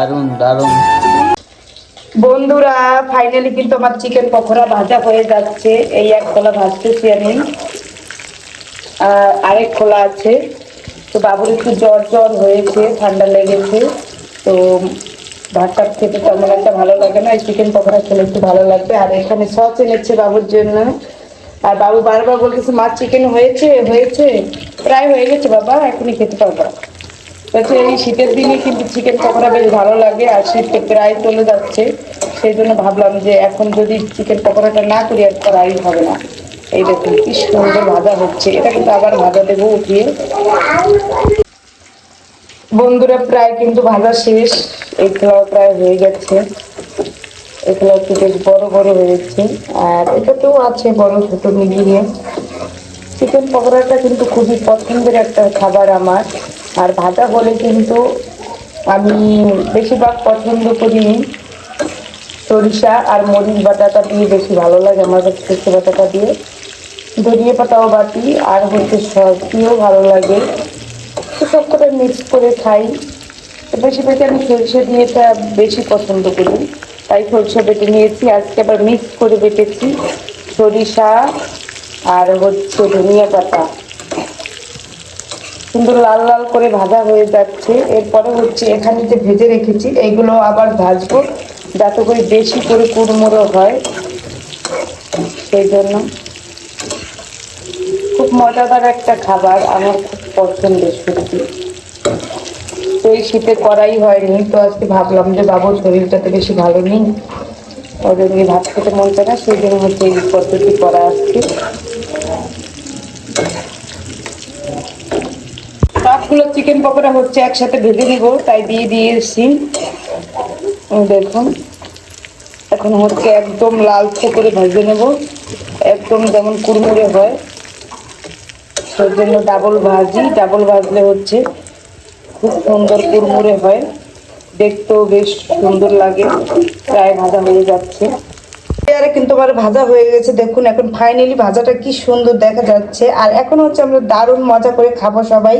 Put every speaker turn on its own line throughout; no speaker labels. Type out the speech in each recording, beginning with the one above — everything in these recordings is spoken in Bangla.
দারুণ দারুণ।
বন্ধুরা ফাইনালি কিন্তু আমার চিকেন পকোড়া ভাজা হয়ে যাচ্ছে। এই এক খোলা ভাজতেছি আমি। আর আরেক খোলা আছে। তো বাবুর একটু জ্বর জ্বর হয়েছে, ঠান্ডা লেগেছে। তো ভাতটা খেতে তেমন একটা ভালো লাগে না। এই চিকেন পকোড়া খেলে একটু ভালো লাগবে। আর এখানে সস এনেছে বাবুর জন্য। আর বাবু বারবার বলতেছে, মা চিকেন হয়েছে হয়েছে? প্রায় হয়ে গেছে বাবা, এখনই খেতে পারবা। বলছে এই শীতের দিনে কিন্তু চিকেন পকোড়া বেশ ভালো লাগে আর শীতটা প্রায় চলে যাচ্ছে। সেই জন্য ভাবলাম যে এখন যদি চিকেন পকোড়াটা না করি, আর করাই হবে না। এই দেখুন, কি সুন্দর ভাজা হচ্ছে। এটা কিন্তু আবার ভাজা দেবো উঠিয়ে। বন্ধুরা, প্রায় কিন্তু ভাজা শেষ। এগুলো প্রায় হয়ে গেছে। এগুলো একটু বেশ বড় বড় হয়েছে আর এটাতেও আছে বড়, ছোট মিলিয়ে চিকেন পকোড়াটা কিন্তু খুবই পছন্দের একটা খাবার আমার। আর ভাজা হলে কিন্তু আমি বেশিরভাগ পছন্দ করি সরিষা আর মরিচ বাটাটা দিয়ে বেশি ভালো লাগে আমার কাছে সরষে বাটাটা দিয়ে। ধনিয়া পাতাও বাটি আর হচ্ছে দিয়েও ভালো লাগে। তো সব কটা মিক্স করে খাই। বেশি বেশি আমি সরিষা দিয়ে এটা বেশি পছন্দ করি। তাই সরিষা বেটে নিয়েছি। আজকে আবার মিক্স করে বেটেছি। সরিষা আর হচ্ছে ধনিয়া পাতা। সুন্দর লাল লাল করে ভাজা হয়ে যাচ্ছে। এরপরে হচ্ছে এখানে যে ভেজে রেখেছি। এইগুলো আবার ভাজবো, যাতে করে বেশি করে কুড়মুড়ো হয়। সেই জন্য। খুব মজাদার একটা খাবার, আমার খুব পছন্দের সত্যি তো এই শীতে করাই হয়নি, তো আজকে ভাবলাম যে বাবুর শরীরটা তো বেশি ভালো নেই। ওর জন্য ভাত খেতে মন চায় না, সেই জন্য হচ্ছে এই পদ্ধতি করা আসছে সবগুলো চিকেন পকোড়া হচ্ছে, একসাথে ভেজে নিব, তাই দিয়ে দিয়ে এসছি দেখুন, এখন হচ্ছে একদম লালচে করে ভেজে নেব। একদম যেমন কুড়মুড়ে হয়, সেই জন্য ডাবল ভাজি। ডাবল ভাজলে হচ্ছে খুব সুন্দর কুড়মুড়ে হয়। দেখতেও বেশ সুন্দর লাগে, প্রায় ভাজা হয়ে যাচ্ছে। কিন্তু আমার ভাজা হয়ে গেছে। দেখুন, এখন ফাইনালি ভাজাটা কি সুন্দর দেখা যাচ্ছে। আর এখন হচ্ছে আমরা দারুণ মজা করে খাব সবাই।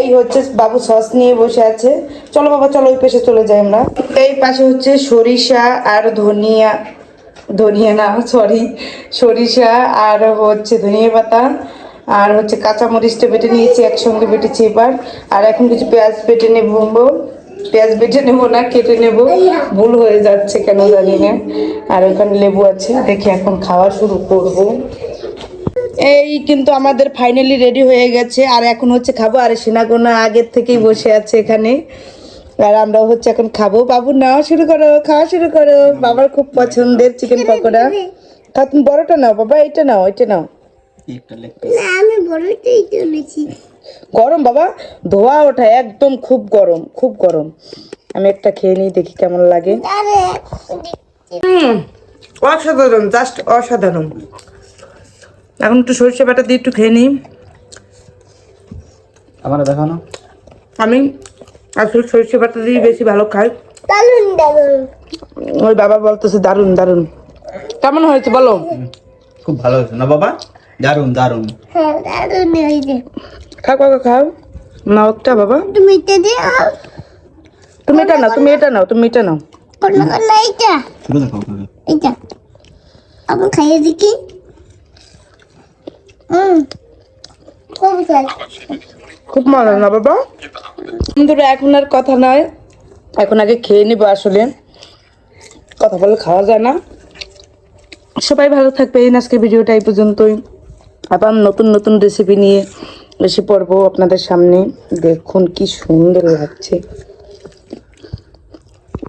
এই হচ্ছে বাবু সস নিয়ে বসে আছে। চলো বাবা, চলো ওই পাশে চলে যাই আমরা। এই পাশে হচ্ছে সরিষা আর ধনিয়া ধনিয়া না সরি সরিষা আর হচ্ছে ধনিয়া পাতা আর হচ্ছে কাঁচামরিচটা বেটে নিয়েছি, একসঙ্গে বেটেছি এবার। আর এখন কিছু পেঁয়াজ বেটে নেব। পেঁয়াজ বেটে নেব না, কেটে নেব? ভুল হয়ে যাচ্ছে কেন জানি না। আর ওখানে লেবু আছে, দেখি এখন খাওয়া শুরু করব। এই কিন্তু আমাদের ফাইনালি রেডি হয়ে গেছে, আর এখন হচ্ছে খাব, আর সিনাগোনা আগের থেকেই বসে আছে এখানে। আর আমরা হচ্ছে এখন খাব। বাবু, নাও শুরু করো, খাওয়া শুরু করো। বাবার খুব পছন্দের চিকেন পকোড়া। তা তুমি বড়টা নাও, বাবা, এটা নাও এটা নাও।
আমি
গরম বাবা। ধোয়া ওঠা একদম খুব গরম খুব গরম। আমি একটা খেয়ে নিই দেখি কেমন লাগে। অসাধারণ জাস্ট অসাধারণ। এখন একটু সরষে বাটা দিয়ে একটু খেয়ে নিই।
আমার দেখানো।
আমি আসলে সরষে বাটা দিয়ে বেশি ভালো খাই।
দারুণ দারুণ
ওই বাবা বলতেছে দারুণ দারুণ কেমন হয়েছে বলো?
খুব ভালো হয়েছে। না বাবা? দারুণ দারুণ।
হ্যাঁ দারুণ হয়েছে।
খাও খাও খাও, নাও একটা বাবা।
তুমি এটা দিও।
তুমি এটা নাও তুমি এটা নাও তুমি এটা নাও।
কোন কোন এইটা। এইটা। আমি খাইয়ে দেখি। হুম খুব ভালো।
খুব মজা না বাবা? বন্ধুরা এখন আর কথা নয় এখন আগে খেয়ে নিবো আসলে। কথা বলে খাওয়া যায় না। সবাই ভালো থাকবে এই আজকে ভিডিওটা এই পর্যন্তই। আবার নতুন নতুন রেসিপি নিয়ে এসে পড়ব আপনাদের সামনে। দেখুন কি সুন্দর লাগছে।